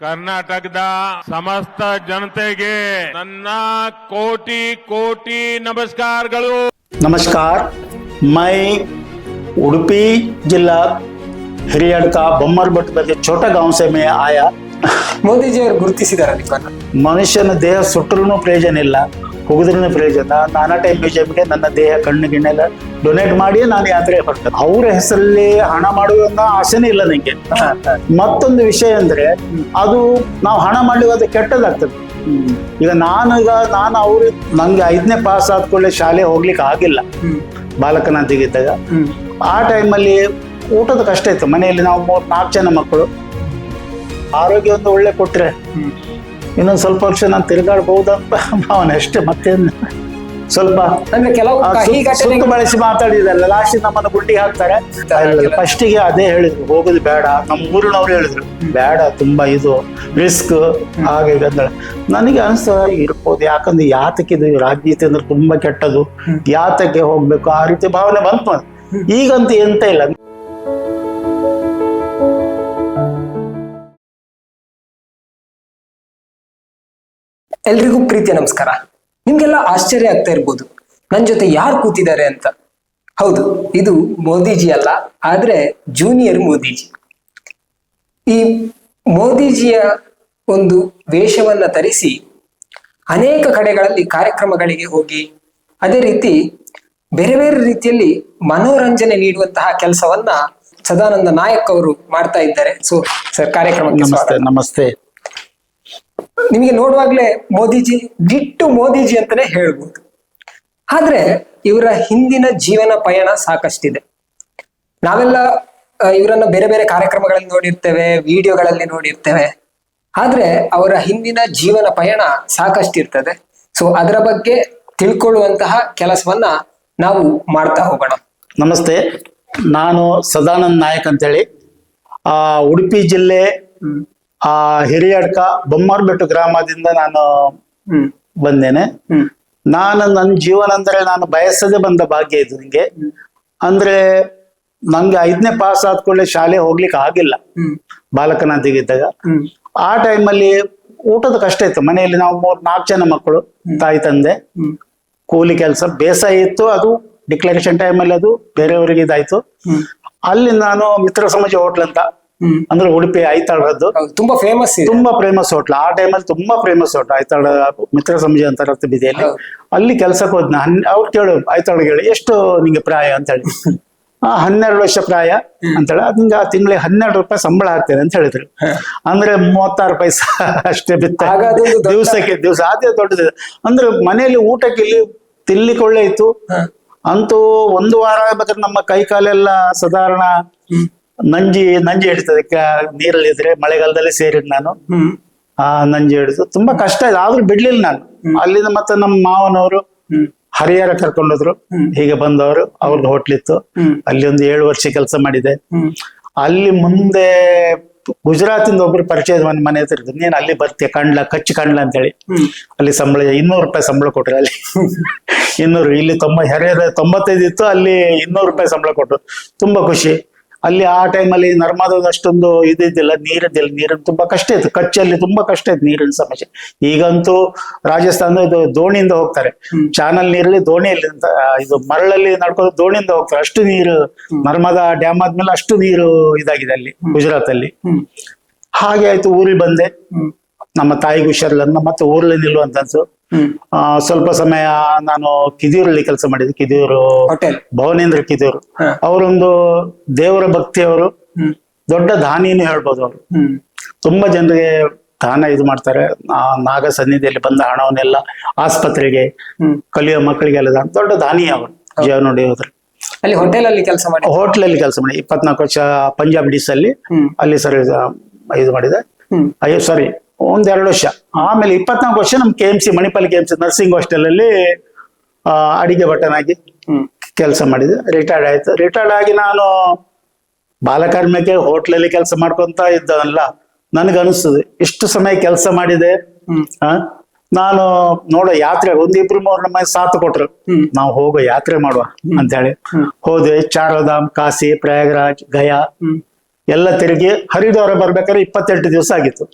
ಕರ್ನಾಟಕದ ಸಮಸ್ತ ಜನತೆಗೆ ನನ್ನ ಕೋಟಿ ಕೋಟಿ ನಮಸ್ಕಾರಗಳು नमस्कार मैं उडुपी जिला हिरियड का बम्मर भट्ट के छोटा गांव से मैं आया ಮೋದಿಜಿಯವರು ಗುರುತಿಸಿದಾರ ನಿಮ್ಮನ್ನ ಮನುಷ್ಯನ ದೇಹ ಸುಟ್ಟರೂ ಪ್ರಯೋಜನ ಇಲ್ಲ ಹೋಗಿದ್ರೂ ಪ್ರಯೋಜನ ನಾನಾ ಟೈಮ್ ಮ್ಯೂಸಿಯಂಗೆ ನನ್ನ ದೇಹ, ಕಣ್ಣು, ಗಿಣ್ಣೆಲ್ಲ ಡೊನೇಟ್ ಮಾಡಿ ನಾನು ಯಾತ್ರೆ ಹೊರಟೆ ಅವರ ಹೆಸರಲ್ಲಿ ಹಣ ಮಾಡುವ ಆಸೆನೇ ಇಲ್ಲ ನನಗೆ ಮತ್ತೊಂದು ವಿಷಯ ಅಂದ್ರೆ, ಅದು ನಾವು ಹಣ ಮಾಡ್ಲಿಕ್ಕೆ ಕೆಟ್ಟದಾಗ್ತದೆ. ಈಗ ನಾನು ಈಗ ನಾನು ಅವ್ರ ನಂಗೆ ಐದನೇ ಪಾಸ್ ಆದ ಕೂಡಲೇ ಶಾಲೆ ಹೋಗ್ಲಿಕ್ಕೆ ಆಗಿಲ್ಲ. ಬಾಲಕನಾಂತಿಗಿದ್ದಾಗ ಆ ಟೈಮಲ್ಲಿ ಊಟದ ಕಷ್ಟ ಇತ್ತು. ಮನೆಯಲ್ಲಿ ನಾವು ಮೂರ್ ನಾಲ್ಕು ಜನ ಮಕ್ಕಳು. ಆರೋಗ್ಯ ಒಂದು ಒಳ್ಳೆ ಕೊಟ್ರೆ. ಇನ್ನೊಂದು ಸ್ವಲ್ಪ ವರ್ಷ ನಾನು ತಿರುಗಾಡ್ಬಹುದಂತ ಭಾವನೆ ಅಷ್ಟೇ ಮತ್ತೆ ಸ್ವಲ್ಪ ಸುತ್ತು- ಬಳಸಿ ಮಾತಾಡಿದಲ್ಲ ಲಾಸ್ಟ್ ನಮ್ಮನ್ನ ಗುಂಡಿ ಹಾಕ್ತಾರೆ. ಫಸ್ಟಿಗೆ ಅದೇ ಹೇಳಿದ್ರು ಹೋಗೋದು ಬೇಡ. ನಮ್ಮ ಊರಿನವ್ರು ಹೇಳಿದ್ರು ಬೇಡ ತುಂಬಾ ಇದು ರಿಸ್ಕ್ ಹಾಗೆ ಹೀಗೆ ನನಗೆ ಅನಿಸ್ತದೆ ಇರ್ಬೋದು. ಯಾಕಂದ್ರೆ ಯಾತಕ್ಕೆ ಇದು ರಾಜನೀತಿ ಅಂದ್ರೆ ತುಂಬಾ ಕೆಟ್ಟದು. ಯಾತಕ್ಕೆ ಹೋಗ್ಬೇಕು? ಆ ರೀತಿ ಭಾವನೆ ಬಂತು. ಈಗಂತೂ ಎಂತ ಇಲ್ಲ. ಎಲ್ರಿಗೂ ಪ್ರೀತಿಯ ನಮಸ್ಕಾರ. ನಿಮ್ಗೆಲ್ಲ ಆಶ್ಚರ್ಯ ಆಗ್ತಾ ಇರ್ಬೋದು. ನನ್ ಜೊತೆ ಯಾರು ಕೂತಿದ್ದಾರೆ ಅಂತ. ಹೌದು ಇದು ಮೋದಿಜಿ ಅಲ್ಲ ಆದ್ರೆ ಜೂನಿಯರ್ ಮೋದಿಜಿ. ಈ ಮೋದಿಜಿಯ ಒಂದು ವೇಷವನ್ನ ತರಿಸಿ ಅನೇಕ ಕಡೆಗಳಲ್ಲಿ ಕಾರ್ಯಕ್ರಮಗಳಿಗೆ ಹೋಗಿ ಅದೇ ರೀತಿ ಬೇರೆ ಬೇರೆ ರೀತಿಯಲ್ಲಿ ಮನೋರಂಜನೆ ನೀಡುವಂತಹ ಕೆಲಸವನ್ನ ಸದಾನಂದ ನಾಯಕ್ ಅವರು ಮಾಡ್ತಾ ಇದ್ದಾರೆ. ಸೊ ಸರ್ ಕಾರ್ಯಕ್ರಮಕ್ಕೆ ನಮಸ್ತೆ ನಮಸ್ತೆ. ನಿಮಗೆ ನೋಡುವಾಗ್ಲೇ ಮೋದಿಜಿ ದಿಟ್ಟು ಮೋದಿಜಿ ಅಂತಾನೆ ಹೇಳ್ಬೋದು. ಆದ್ರೆ ಇವರ ಹಿಂದಿನ ಜೀವನ ಪಯಣ ಸಾಕಷ್ಟಿದೆ. ನಾವೆಲ್ಲ ಇವರನ್ನ ಬೇರೆ ಬೇರೆ ಕಾರ್ಯಕ್ರಮಗಳಲ್ಲಿ ನೋಡಿರ್ತೇವೆ, ವಿಡಿಯೋಗಳಲ್ಲಿ ನೋಡಿರ್ತೇವೆ. ಆದ್ರೆ ಅವರ ಹಿಂದಿನ ಜೀವನ ಪಯಣ ಸಾಕಷ್ಟಿರ್ತದೆ. ಸೊ ಅದರ ಬಗ್ಗೆ ತಿಳ್ಕೊಳ್ಳುವಂತಹ ಕೆಲಸವನ್ನ ನಾವು ಮಾಡ್ತಾ ಹೋಗೋಣ. ನಮಸ್ತೆ. ನಾನು ಸದಾನಂದ್ ನಾಯಕ್ ಅಂತೇಳಿ. ಆ, ಉಡುಪಿ ಜಿಲ್ಲೆ ಆ ಹಿರಿಯಡ್ಕ ಬೊಮ್ಮರ್ಬೆಟ್ಟು ಗ್ರಾಮದಿಂದ ನಾನು ಬಂದೇನೆ. ನಾನು ನನ್ನ ಜೀವನ ಅಂದ್ರೆ ನಾನು ಬಯಸದೆ ಬಂದ ಭಾಗ್ಯ ಇದು ನಿಂಗೆ. ಅಂದ್ರೆ ನಂಗೆ ಐದನೇ ಪಾಸ್ ಆದ ಕೂಡಲೇ ಶಾಲೆ ಹೋಗ್ಲಿಕ್ಕೆ ಆಗಿಲ್ಲ. ಹ್ಮ್. ಆ ಟೈಮಲ್ಲಿ ಊಟದ ಕಷ್ಟ ಇತ್ತು. ಮನೆಯಲ್ಲಿ ನಾವು ಮೂರ್ ನಾಲ್ಕು ಜನ ಮಕ್ಕಳು ತಾಯಿ ತಂದೆ. ಕೂಲಿ ಕೆಲಸ ಬೇಸಾಯ ಇತ್ತು. ಅದು ಡಿಕ್ಲರೇಷನ್ ಟೈಮಲ್ಲಿ ಅದು ಬೇರೆಯವರಿಗೆ ಇದಾಯ್ತು. ಅಲ್ಲಿ ನಾನು ಮಿತ್ರ ಸಮಾಜ ಹೋಟ್ಲ್ ಅಂತ ಅಂದ್ರೆ ಉಡುಪಿ ಐತಾಳದ್ದು ತುಂಬಾ ಫೇಮಸ್ ತುಂಬಾ ಫೇಮಸ್ ಹೋಟ್ಲ್ ಆ ಟೈಮಲ್ಲಿ ತುಂಬಾ ಫೇಮಸ್ ಹೋಟ್ಲ್ ಐತಾಳ ಮಿತ್ರ ಸಮಾಜ ಅಂತ ಬೀದಿಯಲ್ಲಿ. ಅಲ್ಲಿ ಕೆಲ್ಸಕ್ಕೆ ಹೋದ್ನ. ಹನ್- ಅವ್ರು ಕೇಳು ಐತಾಳಿಗೆ ಕೇಳಿ ಎಷ್ಟು ನಿಂಗೆ ಪ್ರಾಯ? ಅಂತ ಹೇಳಿ ಆ ಹನ್ನೆರಡು ವರ್ಷ ಪ್ರಾಯ. ಅಂತೇಳಿ ಅದ್ ನಿಂಗೆ ಆ ತಿಂಗಳಿಗೆ ಹನ್ನೆರಡು ರೂಪಾಯಿ ಸಂಬಳ ಹಾಕ್ತೇನೆ ಅಂತ ಹೇಳಿದ್ರು. ಅಂದ್ರೆ ಮೂವತ್ತಾರು ಪೈಸಾ ಅಷ್ಟೇ ಬಿತ್ತ. ದಿವಸಕ್ಕೆ ದಿವಸ ಅದೇ ದೊಡ್ಡದ. ಅಂದ್ರೆ ಮನೆಯಲ್ಲಿ ಊಟಕ್ಕೆ ಇಲ್ಲಿ ತಿನ್ಲಿಕ್ಕೆ ಇತ್ತು. ಅಂತೂ ಒಂದು ವಾರ ಬೇಕಾದ್ರೆ ನಮ್ಮ ಕೈ ಕಾಲೆಲ್ಲ ಸಾಧಾರಣ ನಂಜಿ ನಂಜಿ ಹಿಡಿತದೆ. ನೀರಲ್ಲಿ ಇದ್ರೆ ಮಳೆಗಾಲದಲ್ಲಿ ಸೇರಿದ್ ನಾನು. ಆ ನಂಜಿ ಹಿಡಿದು. ತುಂಬಾ ಕಷ್ಟ ಇದೆ. ಆದ್ರೂ ಬಿಡ್ಲಿಲ್ಲ ನಾನು. ಅಲ್ಲಿಂದ ಮತ್ತೆ ನಮ್ಮ ಮಾವನವರು ಹರಿಹರ ಕರ್ಕೊಂಡೋದ್ರು. ಹೀಗೆ ಬಂದವರು. ಅವ್ರದ್ದು ಹೋಟ್ಲ್ ಇತ್ತು. ಅಲ್ಲಿ ಒಂದು ಏಳು ವರ್ಷ ಕೆಲಸ ಮಾಡಿದೆ. ಅಲ್ಲಿ ಮುಂದೆ ಗುಜರಾತಿಂದ ಒಬ್ರು ಪರಿಚಯ ಮನೆ ಮನೆ ಹತ್ರ ಇದ್ರು. ನೀನ್ ಅಲ್ಲಿ ಬರ್ತೀಯ? ಕಂಡ್ಲ ಕಚ್ಚಿ ಕಂಡ್ಲ ಅಂತೇಳಿ. ಹ್ಮ್. ಅಲ್ಲಿ ಸಂಬಳ ಇನ್ನೂರು ರೂಪಾಯಿ ಸಂಬಳ ಕೊಟ್ರು ಅಲ್ಲಿ. ಇನ್ನೂರು ಇಲ್ಲಿ ತೊಂಬ ಹರಿಹರ ತೊಂಬತ್ತೈದು ಇತ್ತು. ಅಲ್ಲಿ ಇನ್ನೂರು ರೂಪಾಯಿ ಸಂಬಳ ಕೊಟ್ರು. ತುಂಬಾ ಖುಷಿ. ಅಲ್ಲಿ ಆ ಟೈಮಲ್ಲಿ ನರ್ಮದದ ಅಷ್ಟೊಂದು ಇದಿದ್ದಿಲ್ಲ ನೀರಿದ್ದಿಲ್ಲ ನೀರಿನ ತುಂಬಾ ಕಷ್ಟ ಇತ್ತು ಕಚ್ಚಲ್ಲಿ ತುಂಬಾ ಕಷ್ಟ ಇತ್ತು ನೀರಿನ ಸಮಸ್ಯೆ. ಈಗಂತೂ ರಾಜಸ್ಥಾನ ಇದು ದೋಣಿಯಿಂದ ಹೋಗ್ತಾರೆ. ಚಾನಲ್ ನೀರಲ್ಲಿ ದೋಣಿಯಲ್ಲಿ ಇದು ಮರಳಲ್ಲಿ ನಡ್ಕೊಂಡು ದೋಣಿಯಿಂದ ಹೋಗ್ತಾರೆ. ಅಷ್ಟು ನೀರು ನರ್ಮದಾ ಡ್ಯಾಮ್ ಆದ್ಮೇಲೆ ಅಷ್ಟು ನೀರು ಇದಾಗಿದೆ ಅಲ್ಲಿ ಗುಜರಾತ್ ಅಲ್ಲಿ ಹಾಗೆ ಆಯ್ತು ಊರಿಗೆ ಬಂದೆ. ನಮ್ಮ ತಾಯಿಗೆ ಹುಷಾರಿಲ್ಲ ಮತ್ತೆ ಊರಲ್ಲಿ ನಿಲ್ಲುವಂತ ಅನ್ಸು. ಸ್ವಲ್ಪ ಸಮಯ ನಾನು ಕಿದಿಯೂರಲ್ಲಿ ಕೆಲಸ ಮಾಡಿದ್ದೆ ಕಿದಿಯೂರು ಹೋಟೆಲ್ ಭವನೇಂದ್ರ ಕಿದಿಯೂರು. ಅವರೊಂದು ದೇವರ ಭಕ್ತಿ ಅವರು ದೊಡ್ಡ ದಾನಿನೂ ಹೇಳ್ಬೋದು ಅವರು. ತುಂಬಾ ಜನರಿಗೆ ದಾನ ಇದು ಮಾಡ್ತಾರೆ. ನಾಗ ಸನ್ನಿಧಿಯಲ್ಲಿ ಬಂದ ಹಣವನ್ನೆಲ್ಲ ಆಸ್ಪತ್ರೆಗೆ ಕಲಿಯೋ ಮಕ್ಕಳಿಗೆಲ್ಲ ದೊಡ್ಡ ದಾನಿ ಅವರು ಜೀವನೋಡಿ ಹೋದ್ರೆ ಅಲ್ಲಿ ಹೋಟೆಲ್ ಅಲ್ಲಿ ಕೆಲಸ ಮಾಡಿ ಹೋಟ್ಲಲ್ಲಿ ಕೆಲಸ ಮಾಡಿ ಇಪ್ಪತ್ನಾಲ್ಕು ವರ್ಷ ಪಂಜಾಬ್ ಡಿಸ್ ಅಲ್ಲಿ ಅಲ್ಲಿ ಸರ್ವಿಸ್ ಇದು ಮಾಡಿದೆ. ಅಯ್ಯೋ ಸಾರಿ ಒಂದೆರಡು ವರ್ಷ. ಆಮೇಲೆ ಇಪ್ಪತ್ನಾಲ್ಕು ವರ್ಷ ನಮ್ K M C Manipal K M C nursing hostel ಅಲ್ಲಿ ಆ, ಅಡಿಗೆ ಬಟನ್ ಆಗಿ ಕೆಲಸ ಮಾಡಿದೆ. ರಿಟೈರ್ಡ್ ಆಯ್ತು. ರಿಟೈರ್ಡ್ ಆಗಿ ನಾನು ಬಾಲಕಾರ್ಮಿಕ ಹೋಟ್ಲಲ್ಲಿ ಕೆಲಸ ಮಾಡ್ಕೊಂತ ಇದ್ದಲ್ಲ ನನಗನ್ನಿಸ್ತದೆ ಇಷ್ಟು ಸಮಯ ಕೆಲಸ ಮಾಡಿದೆ. ನಾನು ನೋಡೋ ಯಾತ್ರೆ ಒಂದಿಬ್ರು ಮೂರು ನಮ್ಮ ಸಾಥ್ ಕೊಟ್ರು. ನಾವು ಹೋಗೋ ಯಾತ್ರೆ ಮಾಡುವ ಅಂತ ಹೇಳಿ. ಹೋದ್ವಿ ಚಾರಧಾಮ್ ಕಾಶಿ ಪ್ರಯಾಗರಾಜ್ ಗಯಾ ಎಲ್ಲ ತಿರುಗಿ ಹರಿದ್ವಾರ ಬರ್ಬೇಕಾದ್ರೆ ಇಪ್ಪತ್ತೆಂಟು ದಿವಸ ಆಗಿತ್ತು.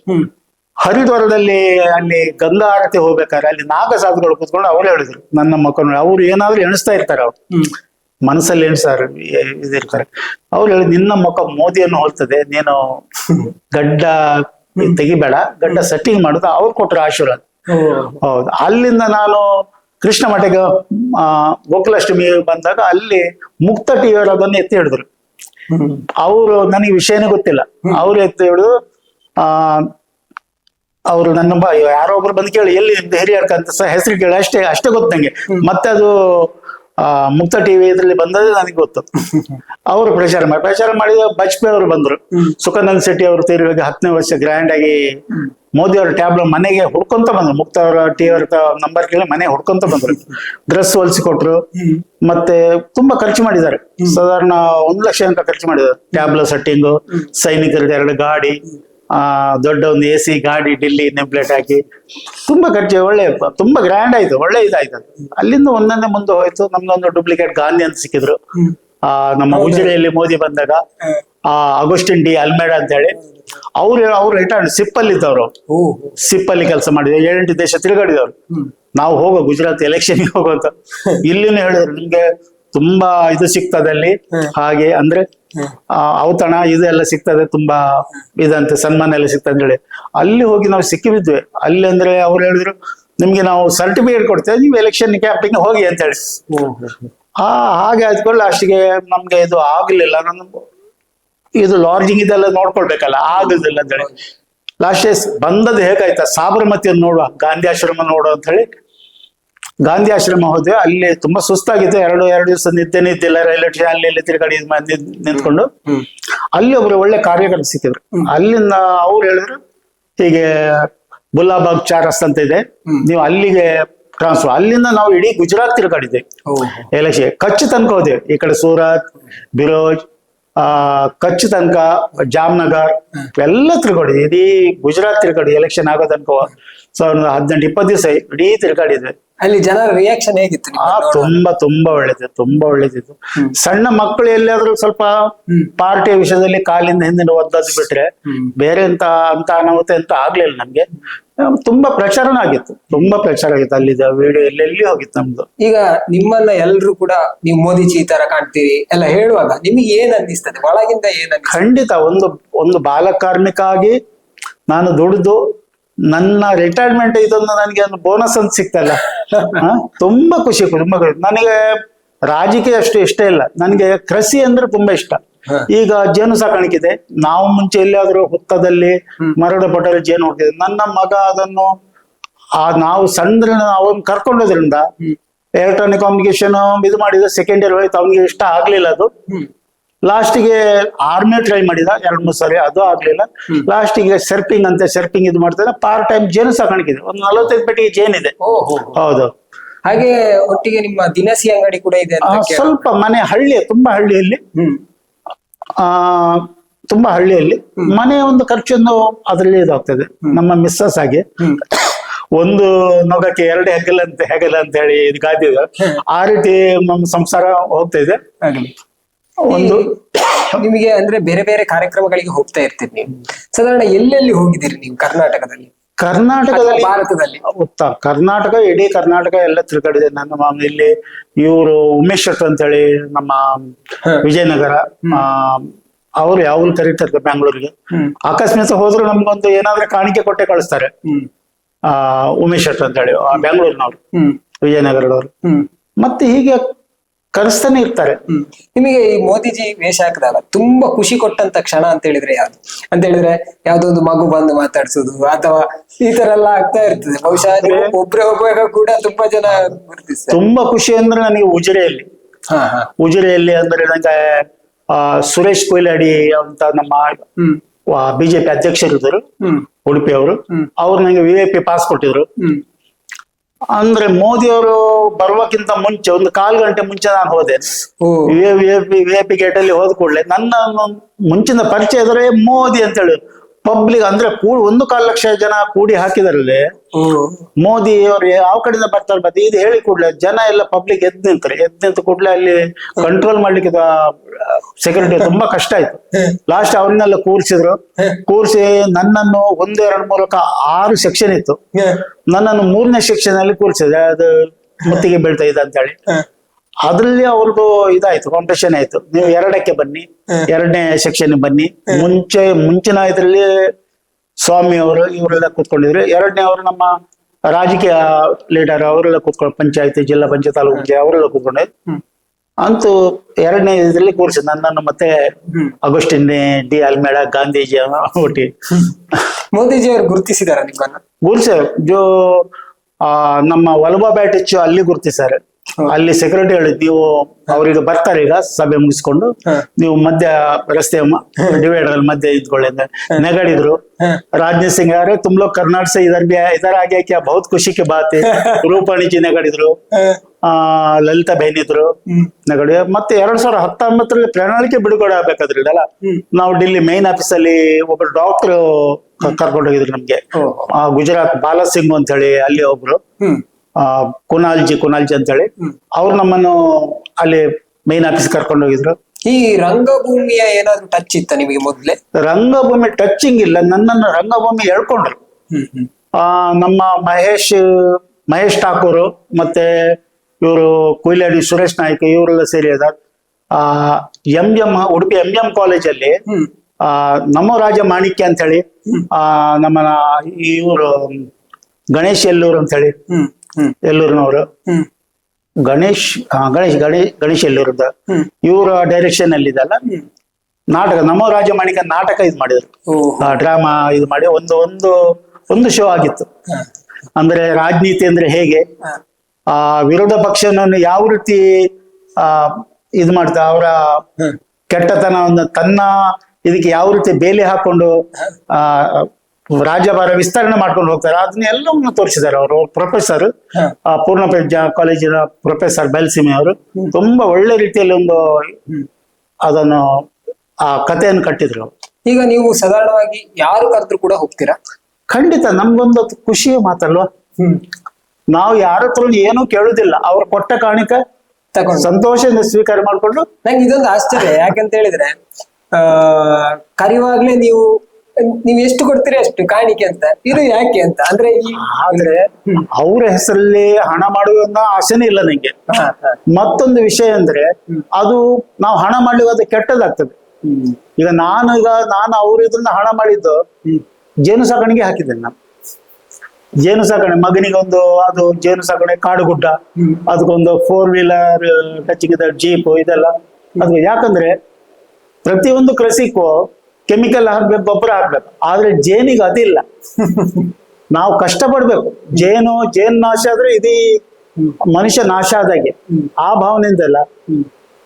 ಹರಿದ್ವಾರದಲ್ಲಿ ಅಲ್ಲಿ ಗಂಗಾ ಆರತಿ ಹೋಗ್ಬೇಕಾದ್ರೆ ಅಲ್ಲಿ ನಾಗ ಸಾಧುಗಳು ಕೂತ್ಕೊಂಡು ಅವ್ರು ಹೇಳಿದ್ರು. ನನ್ನ ಮಕ್ಕಳು ಅವ್ರು ಏನಾದ್ರು ಎಣಿಸ್ತಾ ಇರ್ತಾರೆ ಅವ್ರು. ಮನಸ್ಸಲ್ಲಿ ಎಣಿಸ್ತಾರೆ ಇದಿರ್ತಾರೆ ಅವ್ರು ಹೇಳಿ ನಿನ್ನ ಮುಖ ಮೋದಿಯನ್ನು ಹೋಲ್ತದೆ ನೀನು ಗಡ್ಡ ತೆಗಿಬೇಡ ಗಡ್ಡ ಸೆಟ್ಟಿಂಗ್ ಮಾಡುದು ಅವ್ರು ಕೊಟ್ಟರು ಆಶೀರ್ವಾದ. ಹೌದು. ಅಲ್ಲಿಂದ ನಾನು ಕೃಷ್ಣ ಮಠಕ್ಕೆ ಆ, ಗೋಕುಲಾಷ್ಟಮಿ ಬಂದಾಗ ಅಲ್ಲಿ ಮುಕ್ತ ಟಿವಿಯವರು ಅದನ್ನ ಎತ್ತಿ ಹಿಡಿದ್ರು. ಅವರು ನನಗೆ ವಿಷಯನೇ ಗೊತ್ತಿಲ್ಲ. ಅವ್ರು ಎತ್ತಿ ಹಿಡಿದು ಆ ಅವರು ನನ್ನ ಯಾರೋ ಒಬ್ರು ಬಂದು ಕೇಳಿ ಎಲ್ಲಿ ಹಿರಿಯರ್ಕ ಅಂತ ಹೆಸರು ಕೇಳಿ ಅಷ್ಟೇ ಅಷ್ಟೇ ಗೊತ್ತು ನಂಗೆ. ಮತ್ತೆ ಅದು ಆ, ಮುಕ್ತ ಟಿವಿ ಇದ್ರಲ್ಲಿ ಬಂದದ್ದು ನನಗೆ ಗೊತ್ತು. ಅವರು ಪ್ರಚಾರ ಮಾಡಿ ಪ್ರಚಾರ ಮಾಡಿದ ಬಾಜಪೇಯಿ ಅವರು ಬಂದ್ರು. ಸುಖಾನಂದ್ ಶೆಟ್ಟಿ ಅವರು ತೀರ್ವಾಗಿ ಹತ್ತನೇ ವರ್ಷ ಗ್ರ್ಯಾಂಡ್ ಆಗಿ ಮೋದಿ ಅವರ ಟ್ಯಾಬ್ಲ ಮನೆಗೆ ಹುಡ್ಕೊಂತ ಬಂದ್ರು. ಮುಕ್ತ ಅವರ ಟಿ ಅವರ ನಂಬರ್ ಕೇಳಿ ಮನೆ ಹುಡ್ಕೊಂತ ಬಂದ್ರು. ಡ್ರೆಸ್ ಹೊಲಿಸಿ ಕೊಟ್ರು. ಮತ್ತೆ ತುಂಬಾ ಖರ್ಚು ಮಾಡಿದ್ದಾರೆ. ಸಾಧಾರಣ ಒಂದು ಲಕ್ಷ ಅಂತ ಖರ್ಚು ಮಾಡಿದ್ದಾರೆ. ಟ್ಯಾಬ್ಲ ಸೆಟ್ಟಿಂಗು ಸೈನಿಕರಿಗೆ ಎರಡು ಗಾಡಿ. ದೊಡ್ಡ ಒಂದು ಎ ಸಿ ಗಾಡಿ ಡಿಲ್ಲಿ ನೆಂಪ್ಲೇಟ್ ಹಾಕಿ ತುಂಬಾ ಖರ್ಚು ಒಳ್ಳೆ ತುಂಬಾ ಗ್ರ್ಯಾಂಡ್ ಆಯ್ತು ಒಳ್ಳೆ ಇದಾಯ್ತು. ಅಲ್ಲಿಂದ ಒಂದೊಂದೇ ಮುಂದೆ ಹೋಯ್ತು ನಮ್ದೊಂದು ಡೂಪ್ಲಿಕೇಟ್ ಗಾಂಧಿ ಅಂತ ಸಿಕ್ಕಿದ್ರು. ಆ ನಮ್ಮ ಉಜಿರೆಯಲ್ಲಿ ಮೋದಿ ಬಂದಾಗ ಆ ಅಗೋಸ್ಟಿನ್ ಡಿ ಅಲ್ಮೇಡ ಅಂತ ಹೇಳಿ. ಅವ್ರು ಅವ್ರು ರಿಟರ್ನ್ ಸಿಪ್ಪಲ್ಲಿ ಇದ್ದವ್ರು. ಸಿಪ್ಪಲ್ಲಿ ಕೆಲಸ ಮಾಡಿದ್ರು ಏಳೆಂಟು ದೇಶ ತಿರುಗಾಡಿದವ್ರು. ನಾವು ಹೋಗೋ ಗುಜರಾತ್ ಎಲೆಕ್ಷನ್ ಹೋಗೋ ಅಂತ ಇಲ್ಲಿನೂ ಹೇಳಿದ್ರು ನಿಮ್ಗೆ ತುಂಬಾ ಇದು ಸಿಗ್ತದೆ ಅಲ್ಲಿ. ಹಾಗೆ ಅಂದ್ರೆ ಆ, ಔತಣ ಇದು ಎಲ್ಲ ಸಿಗ್ತದೆ ತುಂಬಾ ಇದಂತೆ ಸನ್ಮಾನ ಎಲ್ಲ ಸಿಗ್ತದೆ ಅಂತ ಹೇಳಿ ಅಲ್ಲಿ ಹೋಗಿ ನಾವು ಸಿಕ್ಕಿ ಬಿದ್ವಿ ಅಲ್ಲಿ ಅಂದ್ರೆ ಅವ್ರು ಹೇಳಿದ್ರು ನಿಮ್ಗೆ ನಾವು ಸರ್ಟಿಫಿಕೇಟ್ ಕೊಡ್ತೇವೆ ನೀವು ಎಲೆಕ್ಷನ್ ಕ್ಯಾಂಪಿಂಗ್ ಹೋಗಿ ಅಂತ ಹೇಳಿ ಆ ಹಾಗೆ ಆದ್ಕೊಂಡು ಲಾಸ್ಟಿಗೆ ನಮ್ಗೆ ಇದು ಆಗ್ಲಿಲ್ಲ. ನಾನು ಇದು ಲಾಡ್ಜಿಂಗ್ ಇದೆಲ್ಲ ನೋಡ್ಕೊಳ್ಬೇಕಲ್ಲ ಆಗುದಿಲ್ಲ ಅಂತ ಹೇಳಿ. ಲಾಸ್ಟ್ ಬಂದದ್ದು ಹೇಗಾಯ್ತಾ? ಸಾಬರಮತಿಯನ್ನು ನೋಡುವ ಗಾಂಧಿ ಆಶ್ರಮ ನೋಡುವ ಅಂತ ಹೇಳಿ ಗಾಂಧಿ ಆಶ್ರಮ ಹೋದ್ವಿ ಅಲ್ಲಿ ತುಂಬಾ ಸುಸ್ತಾಗಿತ್ತು. ಎರಡು ಎರಡು ದಿವಸ ನಿದ್ದೆ ನಿದ್ದಿಲ್ಲ ರೈಲ್ವೆ ಸ್ಟೇಷನ್ ಅಲ್ಲಿ ಇಲ್ಲಿ ತಿರುಗಾಡಿ ನಿಂತ್ಕೊಂಡು ಅಲ್ಲಿ ಒಬ್ರು ಒಳ್ಳೆ ಕಾರ್ಯಕರ್ತ ಸಿಕ್ಕಿದ್ರು. ಅಲ್ಲಿಂದ ಅವ್ರು ಹೇಳಿದ್ರು ಹೀಗೆ ಬುಲ್ಲಾಬಾಗ್ ಚಾರಸ್ ಅಂತ ಇದೆ. ನೀವು ಅಲ್ಲಿಗೆ ಟ್ರಾನ್ಸ್ಫರ್ ಅಲ್ಲಿಂದ ನಾವು ಇಡೀ ಗುಜರಾತ್ ತಿರುಗಾಡಿದ್ದೆ. ಎಲೆಕ್ಷನ್ ಕಚ್ ತನಕ ಹೋದೆವು ಈ ಕಡೆ ಸೂರತ್ ಬಿರೋಜ್ ಆ ಕಚ್ ತನಕ ಜಾಮ್ನಗರ್ ಎಲ್ಲ ತಿರ್ಗಾಡಿದ್ವಿ ಇಡೀ ಗುಜರಾತ್ ತಿರ್ಗಾಡಿ ಎಲೆಕ್ಷನ್ ಆಗೋ ತನಕ. ಸಾವಿರದ ಹದಿನೆಂಟು ಇಪ್ಪತ್ತು ದಿವಸ ಇಡೀ ತಿರ್ಗಾಡಿದ್ವಿ ಅಲ್ಲಿ ಜನರ ರಿಯಾಕ್ಷನ್ ಹೇಗಿತ್ತು ಆ ತುಂಬಾ ತುಂಬಾ ಒಳ್ಳೇದು ತುಂಬಾ ಒಳ್ಳೇದಿತ್ತು ಸಣ್ಣ ಮಕ್ಕಳು ಎಲ್ಲಿಯಾದ್ರೂ ಸ್ವಲ್ಪ ಪಾರ್ಟಿಯ ವಿಷಯದಲ್ಲಿ ಕಾಲಿಂದ ಹಿಂದಿನ ಒದ್ದದ್ದು ಬಿಟ್ರೆ ಬೇರೆ ಎಂತ ಅಂತ ಅನಾಹುತ ಎಂತ ಆಗ್ಲಿಲ್ಲ ನಮ್ಗೆ. ತುಂಬಾ ಪ್ರಚಾರನ ಆಗಿತ್ತು ತುಂಬಾ ಪ್ರಚಾರ ಆಗಿತ್ತು. ಅಲ್ಲಿದ್ದ ವಿಡಿಯೋ ಎಲ್ಲೆಲ್ಲಿ ಹೋಗಿತ್ತು ನಮ್ದು? ಈಗ ನಿಮ್ಮನ್ನ ಎಲ್ರು ಕೂಡ ನೀವು ಮೋದಿಜಿ ಈ ತರ ಕಾಣ್ತೀರಿ ಎಲ್ಲ ಹೇಳುವಾಗ ನಿಮಗೆ ಏನ್ ಅನ್ನಿಸ್ತದೆ? ಒಳಗಿಂದ ಏನ ಖಂಡಿತ ಒಂದು ಒಂದು ಬಾಲಕಾರ್ಮಿಕ ಆಗಿ ನಾನು ದುಡಿದು ನನ್ನ ರಿಟೈರ್ಮೆಂಟ್ ಇದೊಂದು ನನಗೆ ಒಂದು ಬೋನಸ್ ಅಂತ ಸಿಕ್ತಲ್ಲ ತುಂಬಾ ಖುಷಿ ಕುಟುಂಬಗಳು. ನನಗೆ ರಾಜಕೀಯ ಅಷ್ಟು ಇಷ್ಟ ಇಲ್ಲ. ನನಗೆ ಕೃಷಿ ಅಂದ್ರೆ ತುಂಬಾ ಇಷ್ಟ. ಈಗ ಜೇನು ಸಾಕಾಣಿಕೆ ಇದೆ ನಾವು ಮುಂಚೆ ಎಲ್ಲಿಯಾದ್ರೂ ಹುತ್ತದಲ್ಲಿ ಮರಡ ಪಟಲ್ ಜೇನು ಹೋಗಿದೆ ನನ್ನ ಮಗ ಅದನ್ನು ಆ ನಾವು ಸಣ್ಣ ಅವನ್ ಕರ್ಕೊಂಡೋದ್ರಿಂದ ಎಲೆಕ್ಟ್ರಾನಿಕ್ ಕಾಮ್ಯುನಿಕೇಶನ್ ಇದು ಮಾಡಿದ್ರೆ ಸೆಕೆಂಡ್ ಇಯರ್ ಹೋಯ್ತು ಅವನಿಗೆ ಇಷ್ಟ ಆಗ್ಲಿಲ್ಲ ಅದು. ಲಾಸ್ಟಿಗೆ ಆರ್ಮಿ ಟ್ರೈ ಮಾಡಿದ ಎರಡು ಮೂರು ಸರಿ ಅದು ಆಗ್ಲಿಲ್ಲ. ಲಾಸ್ಟಿಗೆ ಸರ್ಪಿಂಗ್ ಅಂತ ಸರ್ಪಿಂಗ್ ಇದು ಮಾಡ್ತಾರೆ ಪಾರ್ಟ್ ಟೈಮ್ ಜೇನು ಸಾಕಾಣಿಕೆ ಒಂದು ನಲವತ್ತೈದು ಪೆಟ್ಟಿಗೆ ಜೇನಿದೆ ಹೌದು. ಹಾಗೆ ಒಟ್ಟಿಗೆ ನಿಮ್ಮ ದಿನಸಿ ಅಂಗಡಿ ಕೂಡ ಇದೆ ಸ್ವಲ್ಪ ಮನೆ ಹಳ್ಳಿ ತುಂಬಾ ಹಳ್ಳಿಯಲ್ಲಿ. ಆ ತುಂಬಾ ಹಳ್ಳಿಯಲ್ಲಿ. ಮನೆ ಒಂದು ಖರ್ಚೊಂದು ಅದರಲ್ಲಿ ಇದಾಗ್ತದೆ. ನಮ್ಮ ಮಿಸ್ಸಸ್ ಆಗಿ ಒಂದು ನೊಗಕ್ಕೆ ಎರಡು ಹೆಗಲ ಅಂತ ಹೆಗಲ ಅಂತ ಹೇಳಿ ಇದು ಗಾದೆ ಆ ರೀತಿ ನಮ್ಮ ಸಂಸಾರ ಹೋಗ್ತಾ ಇದೆ. ಒಂದು ನಿಮಗೆ ಅಂದ್ರೆ ಬೇರೆ ಬೇರೆ ಕಾರ್ಯಕ್ರಮಗಳಿಗೆ ಹೋಗ್ತಾ ಇರ್ತೀರಿ ನೀವು. ಸಾಧಾರಣ ಎಲ್ಲೆಲ್ಲಿ ಹೋಗಿದ್ದೀರಿ ನೀವು ಕರ್ನಾಟಕದಲ್ಲಿ? ಕರ್ನಾಟಕದಲ್ಲಿ ಭಾರತದಲ್ಲಿ? ಗೊತ್ತಾ? ಕರ್ನಾಟಕ ಇಡೀ ಕರ್ನಾಟಕ ಎಲ್ಲ ತಿರುಗಾಡಿದೆ. ನನ್ನ ಮಾಮ ಇಲ್ಲಿ ಇವರು ಉಮೇಶ್ ಶೆಟ್ ಅಂತ ಹೇಳಿ ನಮ್ಮ ವಿಜಯನಗರ. ಅವ್ರು ಯಾವಾಗ ಕರೀತಾರೆ ಬ್ಯಾಂಗ್ಳೂರಿಗೆ? ಅಕಸ್ಮಾತ್ ಹೋದ್ರು ನಮ್ಗೊಂದು ಏನಾದ್ರೆ ಕಾಣಿಕೆ ಕೊಟ್ಟೆ ಕಳಿಸ್ತಾರೆ. ಆ ಉಮೇಶ್ ಶೆಟ್ ಅಂತ ಹೇಳಿ ಆ ವಿಜಯನಗರದವ್ರು. ಮತ್ತೆ ಹೀಗೆ ಕರೆಸ್ತಾನೆ ಇರ್ತಾರೆ. ಹ್ಮ್. ನಿಮಗೆ ಈ ಮೋದಿಜಿ ವೇಷ ಹಾಕಿದಾಗ ತುಂಬಾ ಖುಷಿ ಕೊಟ್ಟಂತ ಕ್ಷಣ ಅಂತ ಹೇಳಿದ್ರೆ ಯಾವ್ದು ಅಂತ ಹೇಳಿದ್ರೆ ಯಾವ್ದೋ ಒಂದು ಮಗು ಬಂದು ಮಾತಾಡ್ಸೋದು ಅಥವಾ ಈ ತರ ಎಲ್ಲ ಆಗ್ತಾ ಇರ್ತದೆ. ಬಹುಶಃ ಒಬ್ರೆ ಒಬ್ರೇ ಹೋಗುವಾಗ ಕೂಡ ತುಂಬಾ ಜನ ಗುರುತಿಸ್ತಾರೆ. ತುಂಬಾ ಖುಷಿ ಅಂದ್ರೆ ನನಗೆ ಉಜಿರೆಯಲ್ಲಿ. ಹಾ ಹಾ. ಉಜಿರೆಯಲ್ಲಿ ಅಂದ್ರೆ ನಂಗೆ ಆ ಸುರೇಶ್ ಕೊಯ್ಲಾಡಿ ಅಂತ ನಮ್ಮ ಬಿಜೆಪಿ ಅಧ್ಯಕ್ಷರಿದ್ದರು ಹ್ಮ್. ಉಡುಪಿ ಅವರು ಅವ್ರು ನಂಗೆ ವಿ ಐ ಪಿ ಪಾಸ್ ಕೊಟ್ಟಿದ್ರು. ಹ್ಮ್. ಅಂದ್ರೆ ಮೋದಿ ಅವರು ಬರುವಕ್ಕಿಂತ ಮುಂಚೆ ಒಂದು ಕಾಲ್ ಗಂಟೆ ಮುಂಚೆ ನಾನು ಹೋದೆ. ವಿ ಎ ಪಿ ಗೇಟ್ ಅಲ್ಲಿ ಹೋದ ಕೂಡಲೇ ನನ್ನ ಮುಂಚಿನ ಪರಿಚಯ ಇದ್ರೆ ಮೋದಿ ಅಂತ ಹೇಳಿ ಪಬ್ಲಿಕ್ ಅಂದ್ರೆ ಕೂ- ಒಂದು ಕಾಲು ಲಕ್ಷ ಜನ ಕೂಡಿ ಹಾಕಿದ್ರಲ್ಲಿ ಮೋದಿ ಅವರು ಯಾವ ಕಡೆಯಿಂದ ಬರ್ತಾರೆ ಮತ್ತೆ ಇದು ಹೇಳಿ ಕೂಡಲೇ ಜನ ಎಲ್ಲ ಪಬ್ಲಿಕ್ ಎದ್ ನಿಂತಾರೆ. ಎದ್ ನಿಂತ ಕೂಡಲೇ ಅಲ್ಲಿ ಕಂಟ್ರೋಲ್ ಮಾಡ್ಲಿಕ್ಕೆ ಸೆಕ್ಯೂರಿಟಿ ತುಂಬಾ ಕಷ್ಟ ಆಯ್ತು. ಲಾಸ್ಟ್ ಅವ್ರನ್ನೆಲ್ಲ ಕೂರಿಸಿದ್ರು. ಕೂರಿಸಿ ನನ್ನನ್ನು ಒಂದು ಎರಡು ಮೂಲಕ ಆರು ಸೆಕ್ಷನ್ ಇತ್ತು. ನನ್ನನ್ನು ಮೂರನೇ ಸೆಕ್ಷನ್ ಅಲ್ಲಿ ಕೂರಿಸಿದ್ರೆ ಅದು ಮುತ್ತಿಗೆ ಬೀಳ್ತಾ ಇದೆ ಅಂತ ಹೇಳಿ ಅದ್ರಲ್ಲಿ ಅವ್ರದ್ದು ಇದಾಯ್ತು ಕಾಂಪಿಟೇಷನ್ ಆಯ್ತು. ನೀವು ಎರಡಕ್ಕೆ ಬನ್ನಿ ಎರಡನೇ ಸೆಕ್ಷನ್ ಬನ್ನಿ. ಮುಂಚೆ ಮುಂಚಿನ ಇದ್ರಲ್ಲಿ ಸ್ವಾಮಿ ಅವರು ಇವರೆಲ್ಲ ಕೂತ್ಕೊಂಡಿದ್ರು. ಎರಡನೇ ಅವರು ನಮ್ಮ ರಾಜಕೀಯ ಲೀಡರ್ ಅವರೆಲ್ಲ ಕೂತ್ಕೊಂಡು ಪಂಚಾಯತಿ ಜಿಲ್ಲಾ ಪಂಚಾಯತ್ ತಾಲೂಕು ಪಂಚಾಯತ್ ಅವರೆಲ್ಲ ಕೂತ್ಕೊಂಡಿದ್ರು ಅಂತೂ ಎರಡನೇ ಇದ್ರಲ್ಲಿ ಕೂರಿಸಿ ನನ್ನನ್ನು ಮತ್ತೆ ಅಗಸ್ಟಿನ್ ಡಿ ಅಲ್ಮೇಡ ಗಾಂಧೀಜಿ ಒಟ್ಟಿ. ಮೋದಿಜಿ ಅವರು ಗುರುತಿಸಿದಾರ ನಿಮ್ಮನ್ನ? ಗುರುಸೆ ಜೋ ಆ, ನಮ್ಮ ವಲಭ ಬ್ಯಾಟಿಚ್ ಅಲ್ಲಿ ಗುರುತಿಸ್ತಾರೆ ಅಲ್ಲಿ ಸೆಕ್ಯೂರಿಟಿ ಹೇಳಿದ್ ನೀವು ಅವ್ರೀಗ ಬರ್ತಾರೆ ಈಗ ಸಭೆ ಮುಗಿಸ್ಕೊಂಡು. ನೀವು ಮಧ್ಯ ರಸ್ತೆ ಡಿವೈಡರ್ ಅಲ್ಲಿ ಮಧ್ಯ ಇದ್ಕೊಳ್ಳಿ ಅಂತ ನೆಗಡಿದ್ರು. ರಾಜನಾಥ್ ಸಿಂಗ್ ಯಾರೇ ತುಂಬಲೋ ಕರ್ನಾಟಕ ಇದರ್ ಬಿ ಇದರ ಆಗಿ ಬಹುತ್ ಖುಷಿ ಕಿ ಬಾತ್. ರೂಪಾಣಿಜಿ ನೆಗಡಿದ್ರು. ಆ ಲಲಿತಾ ಬೇನಿದ್ರು. ನೆಗಡಿ ಮತ್ತೆ ಎರಡ್ ಸಾವಿರದ ಹತ್ತೊಂಬತ್ತರಲ್ಲಿ ಪ್ರಣಾಳಿಕೆ ಬಿಡುಗಡೆ ಆಗ್ಬೇಕಾದ್ರಿಲ್ಲ ನಾವು ಡೆಲ್ಲಿ ಮೈನ್ ಆಫೀಸ್ ಅಲ್ಲಿ ಒಬ್ಬ ಡಾಕ್ಟರ್ ಕರ್ಕೊಂಡೋಗಿದ್ರು ನಮ್ಗೆ. ಗುಜರಾತ್ ಬಾಲಾ ಸಿಂಗ್ ಅಂತ ಹೇಳಿ ಅಲ್ಲಿ ಒಬ್ರು. ಕುನಾಲ್ಜಿ ಕುನಾಲ್ಜಿ ಅಂತ ಹೇಳಿ ಅವ್ರು ನಮ್ಮನ್ನು ಅಲ್ಲಿ ಮೇನ್ ಆಫೀಸ್ ಕರ್ಕೊಂಡು ಹೋಗಿದ್ರು. ಈ ರಂಗಭೂಮಿಯ ಏನಾದ್ರು ಟಚ್ ಇತ್ತ ನಿಮಗೆ ಮೊದ್ಲೇ? ರಂಗಭೂಮಿ ಟಚ್ಚಿಂಗ್ ಇಲ್ಲ. ನನ್ನನ್ನು ರಂಗಭೂಮಿ ಹೇಳ್ಕೊಂಡ್ರು. ಆ ನಮ್ಮ ಮಹೇಶ್ ಮಹೇಶ್ ಠಾಕೂರ್ ಮತ್ತೆ ಇವರು ಕೊಯ್ಲಾಡಿ ಸುರೇಶ್ ನಾಯ್ಕ ಇವರೆಲ್ಲ ಸೇರಿ ಅದ ಆ M M Udupi M M ಕಾಲೇಜಲ್ಲಿ ಆ ನಮ್ಮ ರಾಜ ಮಾಣಿಕ್ಯ ಅಂತ ಹೇಳಿ ಆ ನಮ್ಮ ಇವರು ಗಣೇಶ್ ಎಲ್ಲೂರ್ ಅಂತ ಹೇಳಿ ಎಲ್ಲೂರಿನವರು. ಗಣೇಶ್ ಗಣೇಶ್ ಗಣೇಶ್ ಗಣೇಶ್ ಎಲ್ಲೂರದ. ಇವರ ಡೈರೆಕ್ಷನ್ ಅಲ್ಲಿ ಇದಲ್ಲ ನಾಟಕ ನಮ್ಮ ರಾಜಮಾಣಿಕ ನಾಟಕ ಇದು ಮಾಡಿದ್ರು. ಡ್ರಾಮಾ ಇದು ಮಾಡಿ ಒಂದು ಒಂದು ಒಂದು ಶೋ ಆಗಿತ್ತು. ಅಂದ್ರೆ ರಾಜನೀತಿ ಅಂದ್ರೆ ಹೇಗೆ? ಆ ವಿರೋಧ ಪಕ್ಷವನ್ನು ಯಾವ ರೀತಿ ಆ ಇದು ಮಾಡ್ತಾ ಅವರ ಕೆಟ್ಟತನವನ್ನು ತನ್ನ ಇದಕ್ಕೆ ಯಾವ ರೀತಿ ಬೇಲಿ ಹಾಕೊಂಡು ಆ ರಾಜ್ಯಭಾರ ವಿಸ್ತರಣೆ ಮಾಡ್ಕೊಂಡು ಹೋಗ್ತಾರೆ ಅದನ್ನ ಎಲ್ಲವನ್ನು ತೋರಿಸಿದ್ದಾರೆ ಅವರು. ಪ್ರೊಫೆಸರ್ ಪೂರ್ಣ ಕಾಲೇಜಿನ ಪ್ರೊಫೆಸರ್ ಬಯಲ್ಸೀಮೆ ಅವರು. ತುಂಬಾ ಒಳ್ಳೆ ರೀತಿಯಲ್ಲಿ ಒಂದು ಅದನ್ನು ಆ ಕಥೆಯನ್ನು ಕಟ್ಟಿದ್ರು ಈಗ ನೀವು ಸಾಧಾರಣವಾಗಿ ಯಾರು ಕರೆದ್ರು ಕೂಡ ಹೋಗ್ತೀರಾ? ಖಂಡಿತ ನಮ್ಗೊಂದು ಖುಷಿಯ ಮಾತಲ್ವಾ ನಾವು ಯಾರ ಹತ್ರ ಏನೂ ಕೇಳುದಿಲ್ಲ. ಅವ್ರು ಕೊಟ್ಟ ಕಾಣಿಕ ಸಂತೋಷದಿಂದ ಸ್ವೀಕಾರ ಮಾಡ್ಕೊಂಡು ನಂಗೆ ಇದೊಂದು ಆಶ್ಚರ್ಯ. ಯಾಕಂತ ಹೇಳಿದ್ರೆ ಆ ಕರೆಯುವಾಗ್ಲೇ ನೀವು ನೀವು ಎಷ್ಟು ಕೊಡ್ತೀರಿ ಅಷ್ಟು ಕಾಣಿಕೆ ಅಂತ. ಇದು ಯಾಕೆ ಅಂತ? ಅಂದ್ರೆ ಈ ಆದ್ರೆ ಅವ್ರ ಹೆಸರಲ್ಲಿ ಹಣ ಮಾಡುವಂತ ಆಸೆನೇ ಇಲ್ಲ ನಂಗೆ. ಮತ್ತೊಂದು ವಿಷಯ ಅಂದ್ರೆ ಅದು ನಾವು ಹಣ ಮಾಡ್ಲಿಕ್ಕೆ ಅದು ಕೆಟ್ಟದಾಗ್ತದೆ. ಈಗ ನಾನು ಈಗ ನಾನು ಅವ್ರ ಇದನ್ನ ಹಣ ಮಾಡಿದ್ದು ಜೇನು ಸಾಕಾಣಿಕೆ ಹಾಕಿದ್ದೇನೆ ನಾನು. ಜೇನು ಸಾಕಣೆ ಮಗನಿಗೆ ಒಂದು ಅದು ಜೇನು ಸಾಕಣೆ ಕಾಡುಗುಡ್ಡ ಅದಕ್ಕೊಂದು ಫೋರ್ ವೀಲರ್ ಟಚಿಂಗ್ ಜೀಪ್ ಇದೆಲ್ಲ. ಅದು ಯಾಕಂದ್ರೆ ಪ್ರತಿಯೊಂದು ಕೃಷಿಗೂ ಕೆಮಿಕಲ್ ಹಾಕ್ಬೇಕು ಗೊಬ್ಬರ ಹಾಕ್ಬೇಕು. ಆದ್ರೆ ಜೇನಿಗೆ ಅದಿಲ್ಲ. ನಾವು ಕಷ್ಟಪಡ್ಬೇಕು. ಜೇನು ಜೇನ್ ನಾಶ ಆದ್ರೆ ಇದೀ ಮನುಷ್ಯ ನಾಶ ಆದಾಗೆ. ಆ ಭಾವನೆಯಿಂದಲ್ಲ.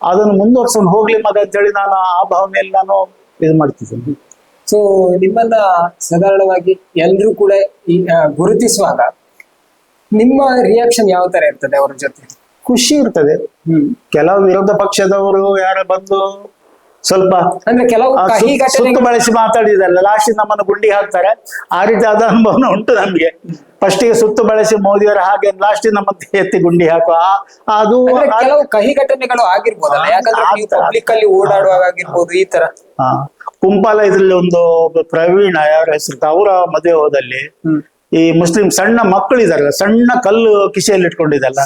ಅದನ್ನು ಮುಂದುವರ್ಸ್ಕೊಂಡು ಹೋಗ್ಲಿ ಮಗ ಅಂತೇಳಿ ನಾನು ಆ ಭಾವನೆಯಲ್ಲಿ ನಾನು ಇದು ಮಾಡ್ತಿದ್ದೀನಿ. ಸೊ ನಿಮ್ಮನ್ನ ಸಾಧಾರಣವಾಗಿ ಎಲ್ರೂ ಕೂಡ ಈ ಗುರುತಿಸುವಾಗ ನಿಮ್ಮ ರಿಯಾಕ್ಷನ್ ಯಾವ ತರ ಇರ್ತದೆ ಅವ್ರ ಜೊತೆ? ಖುಷಿ ಇರ್ತದೆ. ಹ್ಮ್. ಕೆಲವು ವಿರೋಧ ಪಕ್ಷದವರು ಯಾರ ಬಂದು ಸ್ವಲ್ಪ ಅಂದ್ರೆ ಕೆಲವು ಸುತ್ತು ಬಳಸಿ ಮಾತಾಡಿದಲ್ಲ ಲಾಸ್ಟ್ ನಮ್ಮನ್ನು ಗುಂಡಿ ಹಾಕ್ತಾರೆ. ಆ ರೀತಿ ಆದ ಅನುಭವನ ಉಂಟು ನಮ್ಗೆ. ಫಸ್ಟಿಗೆ ಸುತ್ತು ಬಳಸಿ ಮೋದಿಯವರ ಹಾಗೆ ಲಾಸ್ಟ್ ನಮ್ಮ ಎತ್ತಿ ಗುಂಡಿ ಹಾಕುವ. ಅದು ಕೆಲವು ಕಹಿ ಘಟನೆಗಳು ಆಗಿರ್ಬೋದಲ್ಲ ಯಾಕಂದ್ರೆ ಪಬ್ಲಿಕ್ ಅಲ್ಲಿ ಓಡಾಡುವಾಗ ಆಗಿರ್ಬೋದು ಈ ತರ. ಹಾ ಕುಂಪಾಲ ಇದ್ರಲ್ಲಿ ಒಂದು ಪ್ರವೀಣ ಯಾರ ಹೆಸರು ಅವರ ಮದುವೆ ಹೋದಲ್ಲಿ ಈ ಮುಸ್ಲಿಂ ಸಣ್ಣ ಮಕ್ಕಳು ಇದಾರಲ್ಲ ಸಣ್ಣ ಕಲ್ಲು ಕಿಸೆಯಲ್ಲಿ ಇಟ್ಕೊಂಡಿದಲ್ಲ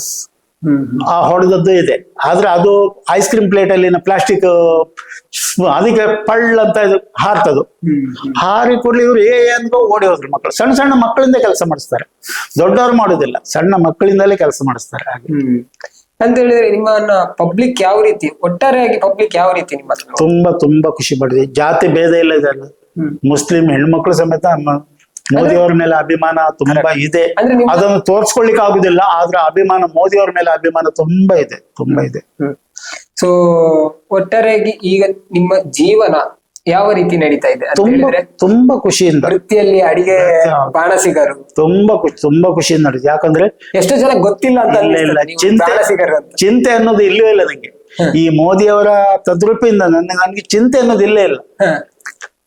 ಆ ಹೊಡೆದದ್ದು ಇದೆ. ಆದ್ರೆ ಅದು ಐಸ್ ಕ್ರೀಮ್ ಪ್ಲೇಟ್ ಅಲ್ಲಿನ ಪ್ಲಾಸ್ಟಿಕ್ ಅದಕ್ಕೆ ಪಳ್ಳ ಅಂತ ಇದು ಹಾರ್ತದು. ಹಾರಿ ಕೊಡ್ಲಿ ಇವ್ರು ಏ ಅನ್ಕೋ ಓಡಿ ಹೋದ್ರು ಮಕ್ಕಳು ಸಣ್ಣ ಸಣ್ಣ ಮಕ್ಕಳಿಂದ ಕೆಲಸ ಮಾಡಿಸ್ತಾರೆ. ದೊಡ್ಡವ್ರು ಮಾಡೋದಿಲ್ಲ ಸಣ್ಣ ಮಕ್ಕಳಿಂದಲೇ ಕೆಲಸ ಮಾಡಿಸ್ತಾರೆ ಹಾಗೆ. ಅಂತ ಹೇಳಿದ್ರೆ ನಿಮ್ಮನ್ನ ಪಬ್ಲಿಕ್ ಯಾವ ರೀತಿ ಒಟ್ಟಾರೆಯಾಗಿ ಪಬ್ಲಿಕ್ ಯಾವ ರೀತಿ ನಿಮ್ಮ ತುಂಬಾ ತುಂಬಾ ಖುಷಿ ಪಡಿದೆ ಜಾತಿ ಭೇದ ಇಲ್ಲ ಇದೆಲ್ಲ. ಮುಸ್ಲಿಂ ಹೆಣ್ಮಕ್ಳು ಸಮೇತ ನಮ್ಮ ಮೋದಿಯವ್ರ ಮೇಲೆ ಅಭಿಮಾನ ತುಂಬಾ ಇದೆ. ಅದನ್ನು ತೋರ್ಸ್ಕೊಳ್ಲಿಕ್ಕೆ ಆಗುದಿಲ್ಲ ಆದ್ರೆ ಅಭಿಮಾನ ಮೋದಿಯವ್ರ ಮೇಲೆ ಅಭಿಮಾನ ತುಂಬಾ ಇದೆ ತುಂಬಾ ಇದೆ. ಸೊ ಒಟ್ಟಾರೆಯಾಗಿ ಈಗ ನಿಮ್ಮ ಜೀವನ ಯಾವ ರೀತಿ ನಡೀತಾ ಇದೆ ಅಂತ ತುಂಬಾ ಹೇಳಿದ್ರೆ ತುಂಬಾ ಖುಷಿಯಿಂದ. ವೃತ್ತಿಯಲ್ಲಿ ಅಡಿಗೆ ಬಾಣಸಿಗರು ತುಂಬಾ ಖುಷಿ ತುಂಬಾ ಖುಷಿಯಿಂದ ನಡೆದಿದೆ ಯಾಕಂದ್ರೆ ಎಷ್ಟೋ ಜನ ಗೊತ್ತಿಲ್ಲ ಅಂತ ಇಲ್ಲ ಇಲ್ಲ. ನೀವು ಚಿಂತೆ ಬಾಣಸಿಗರು ಅಂತ. ಚಿಂತೆ ಅನ್ನೋದು ಇಲ್ಲವೇ ಇಲ್ಲ ನಂಗೆ. ಈ ಮೋದಿಯವರ ತದ್ರೂಪಿಯಿಂದ ನನ್ನ ನನಗೆ ಚಿಂತೆ ಅನ್ನೋದು ಇಲ್ಲೇ ಇಲ್ಲ. ಹ.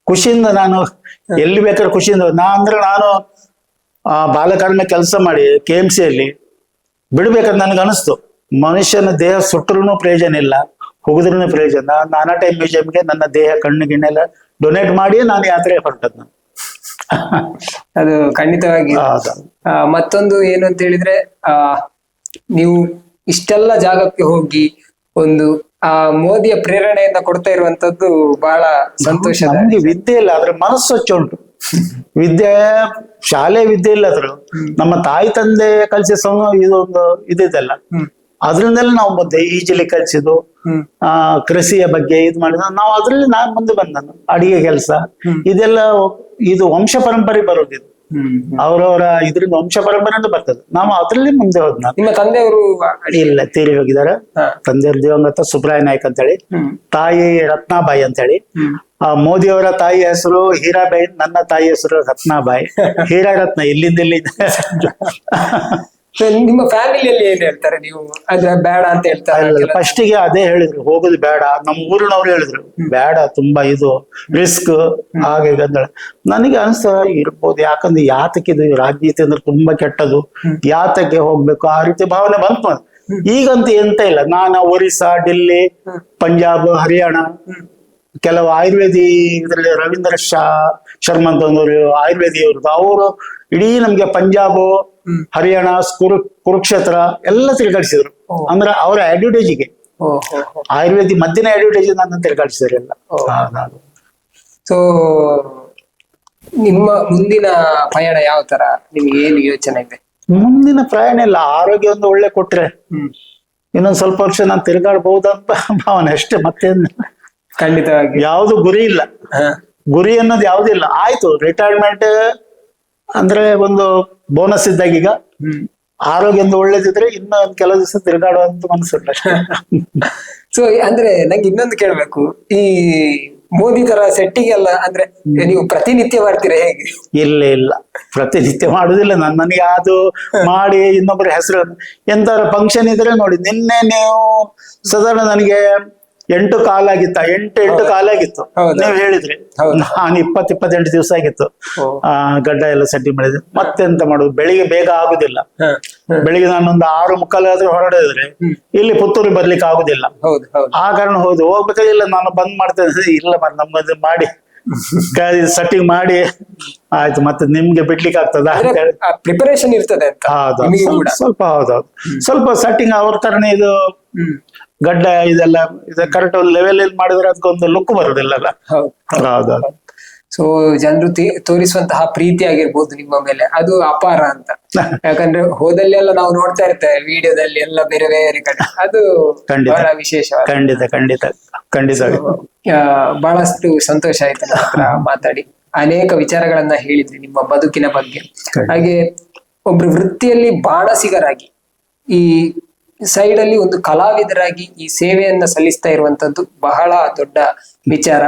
ಖುಷಿಯಿಂದ ನಾನು ಎಲ್ಲಿ ಬೇಕಾದ್ರೆ ಖುಷಿಯಿಂದ ನಾ ಅಂದ್ರೆ ನಾನು ಆ ಬಾಲಕಾರ್ಮಿಕ ಕೆಲಸ ಮಾಡಿ ಕೆ ಎಂ ಸಿಯಲ್ಲಿ ಬಿಡ್ಬೇಕಂತ ನನಗೆ ಅನಿಸ್ತು ಮನುಷ್ಯನ ದೇಹ ಸುಟ್ಟರೂ ಪ್ರಯೋಜನ ಇಲ್ಲ ಹೋಗಿದ್ರೂ ಪ್ರಯೋಜನ. ನಾನು ಟೈಮ್ ಮ್ಯೂಸಿಯಂಗೆ ನನ್ನ ದೇಹ ಕಣ್ಣು ಗಿಣ್ಣೆಲ್ಲ ಡೊನೇಟ್ ಮಾಡಿ ನಾನು ಯಾತ್ರೆ ಹೊರಟದ್ದು. ನಾನು ಅದು ಖಂಡಿತವಾಗಿ. ಮತ್ತೊಂದು ಏನು ಅಂತ ಹೇಳಿದ್ರೆ ಆ ನೀವು ಇಷ್ಟೆಲ್ಲ ಜಾಗಕ್ಕೆ ಹೋಗಿ ಒಂದು ಆ ಮೋದಿಯ ಪ್ರೇರಣೆಯಿಂದ ಕೊಡ್ತಾ ಇರುವಂತದ್ದು ಬಹಳ ಸಂತೋಷ ನಮ್ಗೆ ವಿದ್ಯೆ ಇಲ್ಲ ಆದ್ರೆ ಮನಸ್ಸು ಸ್ವಚ್ಛ ಉಂಟು. ವಿದ್ಯೆ ಶಾಲೆ ವಿದ್ಯೆ ಇಲ್ಲ ಅದ್ರ ನಮ್ಮ ತಾಯಿ ತಂದೆ ಕಲಿಸಿದ ಸಮ ಇದೊಂದು ಇದಿದೆಲ್ಲ. ಅದ್ರಿಂದಲೇ ನಾವು ಬಂದೆ ಈಜಲಿ ಕಲಿಸಿದ್ದು ಆ ಕೃಷಿಯ ಬಗ್ಗೆ ಇದು ಮಾಡಿದ ನಾವು ಅದ್ರಲ್ಲಿ ನಾನು ಮುಂದೆ ಬಂದನು ಅಡಿಗೆ ಕೆಲಸ. ಇದೆಲ್ಲ ಇದು ವಂಶ ಪರಂಪರೆ ಬರೋದಿದು ಅವ್ರವರ ಇದರಿಂದ ವಂಶ ಪರಂಪರೆಯಿಂದ ಬರ್ತದೆ. ನಾವು ಅದ್ರಲ್ಲಿ ಮುಂದೆ ಹೋದ್ ನಿಮ್ಮ ತಂದೆಯವರು ಇಲ್ಲ ತೀರಿ ಹೋಗಿದ್ದಾರೆ. ತಂದೆಯವ್ರ ದಿವಂಗತ ಸುಬ್ರಾಯ ನಾಯ್ಕ ಅಂತೇಳಿ. ಹೇಳಿ ತಾಯಿ ರತ್ನಾಬಾಯಿ ಅಂತೇಳಿ. ಹೇಳಿ ಆ ಮೋದಿಯವರ ತಾಯಿ ಹೆಸರು ಹೀರಾಬಾಯಿ ನನ್ನ ತಾಯಿ ಹೆಸರು ರತ್ನಾಬಾಯಿ. ಹೀರಾ ರತ್ನ ಇಲ್ಲಿಂದ ಇಲ್ಲಿಂದ. So, ನಿಮ್ಮ ಫ್ಯಾಮಿಲಿಯಲ್ಲಿ ಏನ್ ಹೇಳ್ತಾರೆ ನೀವು? ಅದ್ರ ಬೇಡ ಅಂತ ಹೇಳ್ತಾರೆ ಫಸ್ಟ್ಗೆ ಅದೇ ಹೇಳಿದ್ರು ಹೋಗೋದು ಬೇಡ. ನಮ್ಮ ಊರಿನವ್ರು ಹೇಳಿದ್ರು ಬೇಡ ತುಂಬಾ ಇದು ರಿಸ್ಕ್ ಹಾಗೆ ನನಗೆ ಅನ್ಸ ಇರ್ಬೋದು ಯಾಕಂದ್ರೆ ಯಾತಕ್ಕೆ ಇದು ರಾಜನೀತಿ ಅಂದ್ರೆ ತುಂಬಾ ಕೆಟ್ಟದು. ಯಾತಕ್ಕೆ ಹೋಗ್ಬೇಕು? ಆ ರೀತಿ ಭಾವನೆ ಬಂತು. ಈಗಂತೂ ಎಂತ ಇಲ್ಲ. ನಾನು ಒರಿಸ್ಸಾ ಡೆಲ್ಲಿ ಪಂಜಾಬ್ ಹರಿಯಾಣ ಕೆಲವು ಆಯುರ್ವೇದಿ ಇದರಲ್ಲಿ ರವೀಂದ್ರ ಶಾ ಶರ್ಮಾ ಅಂತಂದವರು ಆಯುರ್ವೇದಿ ಅವ್ರದ್ದು ಅವರು ಇಡೀ ನಮ್ಗೆ ಪಂಜಾಬ್ ಹರಿಯಾಣ ಕುರು ಕುರುಕ್ಷೇತ್ರ ಎಲ್ಲ ತಿರುಗಾಡಿಸಿದ್ರು. ಅಂದ್ರೆ ಅವರ ಅಡ್ವರ್ಟೈಜಿಗೆ ಆಯುರ್ವೇದಿ ಮದ್ದಿನ ಅಡ್ವರ್ಟೈಸ್ ನನ್ನ ತಿರುಗಾಡಿಸಿದ್ರು ಎಲ್ಲ. ಸೊ ನಿಮ್ಮ ಮುಂದಿನ ಪ್ರಯಾಣ ಯಾವ ತರ? ನಿಮ್ಗೆ ಏನು ಯೋಚನೆ ಇದೆ? ಮುಂದಿನ ಪ್ರಯಾಣ ಇಲ್ಲ ಆರೋಗ್ಯ ಒಂದು ಒಳ್ಳೆ ಕೊಟ್ರೆ. ಹ್ಮ್. ಇನ್ನೊಂದ್ ಸ್ವಲ್ಪ ವರ್ಷ ನಾನು ತಿರುಗಾಡ್ಬಹುದಂತ ಭಾವನೆ ಅಷ್ಟೇ ಮತ್ತೇನ್ ಖಂಡಿತವಾಗಿ. ಯಾವ್ದು ಗುರಿ ಇಲ್ಲ. ಗುರಿ ಅನ್ನೋದು ಯಾವ್ದಿಲ್ಲ ಆಯ್ತು ರಿಟೈರ್ಮೆಂಟ್ ಅಂದ್ರೆ ಒಂದು ಬೋನಸ್ ಇದ್ದಾಗ ಈಗ ಆರೋಗ್ಯ ಒಂದು ಒಳ್ಳೇದಿದ್ರೆ ಇನ್ನ ಒಂದ್ ಕೆಲವು ದಿವಸ ತಿರುಗಾಡುವಂತ ಮನಸ್ಸು ಸೊ ಅಂದ್ರೆ ನಂಗೆ ಇನ್ನೊಂದು ಕೇಳ್ಬೇಕು. ಈ ಮೋದಿ ತರ ಸೆಟ್ಟಿಗೆ ಅಲ್ಲ ಅಂದ್ರೆ ನೀವು ಪ್ರತಿನಿತ್ಯ ಮಾಡ್ತೀರಾ ಹೇಗೆ? ಇಲ್ಲ ಇಲ್ಲ. ಪ್ರತಿನಿತ್ಯ ಮಾಡುದಿಲ್ಲ. ನಾನು ನನಗೆ ಅದು ಮಾಡಿ ಇನ್ನೊಬ್ಬರ ಹೆಸರು. ಎಂತಾರ ಫಂಕ್ಷನ್ ಇದ್ರೆ ನೋಡಿ ನಿನ್ನೆ ನೀವು ಸಾಧಾರಣ ನನಗೆ ಎಂಟು ಕಾಲಾಗಿತ್ತ ಎಂಟು ಎಂಟು ಕಾಲಾಗಿತ್ತು. ಆಗಿತ್ತು ನೀವು ಹೇಳಿದ್ರಿ. ನಾನು ಇಪ್ಪತ್ ಇಪ್ಪತ್ತೆಂಟು ದಿವಸ ಆಗಿತ್ತು. ಆ ಗಡ್ಡ ಎಲ್ಲ ಸಡ್ಡಿ ಮಾಡಿದ್ರೆ ಮತ್ತೆಂತ ಮಾಡುದು? ಬೆಳಿಗ್ಗೆ ಬೇಗ ಆಗುದಿಲ್ಲ. ಬೆಳಿಗ್ಗೆ ನಾನೊಂದು ಆರು ಮುಕ್ಕಾಲಾದ್ರೂ ಹೊರಡಿದ್ರೆ ಇಲ್ಲಿ ಪುತ್ತೂರಿಗೆ ಬರ್ಲಿಕ್ಕೆ ಆಗುದಿಲ್ಲ. ಆ ಕಾರಣ ಹೋದ್. ಹೋಗ್ಬೇಕಾಗಿಲ್ಲ ನಾನು ಬಂದ್ ಮಾಡ್ತೇನೆ. ಇಲ್ಲ ಮತ್ತೆ ನಮ್ಮದು ಮಾಡಿ. ಸೆಟ್ಟಿಂಗ್ ಮಾಡಿ. ಆಯ್ತು ಮತ್ತೆ ನಿಮ್ಗೆ ಬಿಡ್ಲಿಕ್ಕೆ ಆಗ್ತದ ಪ್ರಿಪರೇಷನ್ ಇರ್ತದೆ ಸ್ವಲ್ಪ- ಹೌದೌದು ಸ್ವಲ್ಪ ಸೆಟ್ಟಿಂಗ್ ಅವ್ರ ತರನೇ ಇದು ಗಡ್ಡ ಇದೆಲ್ಲ ಇದು ಕರೆಕ್ಟ್ ಒಂದು ಲೆವೆಲ್ ಅಲ್ಲಿ ಮಾಡಿದ್ರೆ ಅದಕ್ಕೊಂದು ಲುಕ್ ಬರುದಿಲ್ಲ ಹೌದು. ಸೊ ಜನರು ತೋರಿಸುವಂತಹ ಪ್ರೀತಿ ಆಗಿರ್ಬೋದು ನಿಮ್ಮ ಮೇಲೆ. ಅದು ಅಪಾರ ಅಂತ. ಯಾಕಂದ್ರೆ ಹೋದಲ್ಲೆಲ್ಲ ನಾವು ನೋಡ್ತಾ ಇರ್ತೇವೆ ವಿಡಿಯೋದಲ್ಲಿ ಎಲ್ಲ ಬೇರೆ ಬೇರೆ ಕಡೆ. ಅದು. ಬಹಳ ವಿಶೇಷ ಖಂಡಿತ ಖಂಡಿತ. ಖಂಡಿತ. ಬಹಳಷ್ಟು ಸಂತೋಷ ಆಯ್ತು ಹತ್ರ ಮಾತಾಡಿ. ಅನೇಕ ವಿಚಾರಗಳನ್ನ ಹೇಳಿದ್ರಿ ನಿಮ್ಮ ಬದುಕಿನ ಬಗ್ಗೆ. ಹಾಗೆ ಒಬ್ರು ವೃತ್ತಿಯಲ್ಲಿ ಬಾಣಸಿಗರಾಗಿ ಈ ಸೈಡ್ ಅಲ್ಲಿ ಒಂದು ಕಲಾವಿದರಾಗಿ ಈ ಸೇವೆಯನ್ನ ಸಲ್ಲಿಸ್ತಾ ಇರುವಂತದ್ದು ಬಹಳ ದೊಡ್ಡ ವಿಚಾರ.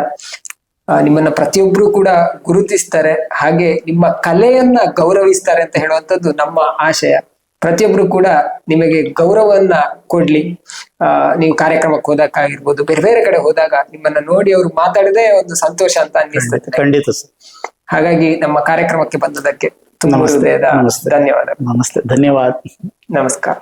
ನಿಮ್ಮನ್ನ ಪ್ರತಿಯೊಬ್ರು ಕೂಡ ಗುರುತಿಸ್ತಾರೆ. ಹಾಗೆ ನಿಮ್ಮ ಕಲೆಯನ್ನ ಗೌರವಿಸ್ತಾರೆ ಅಂತ ಹೇಳುವಂತದ್ದು ನಮ್ಮ ಆಶಯ. ಪ್ರತಿಯೊಬ್ರು ಕೂಡ ನಿಮಗೆ ಗೌರವವನ್ನ ಕೊಡ್ಲಿ. ಆ ನೀವು ಕಾರ್ಯಕ್ರಮಕ್ಕೆ ಹೋದಕ್ಕಾಗಿರ್ಬೋದು ಬೇರೆ ಬೇರೆ ಕಡೆ ಹೋದಾಗ ನಿಮ್ಮನ್ನ ನೋಡಿ ಅವರು ಮಾತಾಡದೆ ಒಂದು ಸಂತೋಷ ಅಂತ ಅನ್ನಿಸ್ತದೆ ಖಂಡಿತ ಸರ್. ಹಾಗಾಗಿ ನಮ್ಮ ಕಾರ್ಯಕ್ರಮಕ್ಕೆ ಬಂದದಕ್ಕೆ ತುಂಬಾ ಧನ್ಯವಾದ ನಮಸ್ತೆ ಧನ್ಯವಾದ. ನಮಸ್ಕಾರ.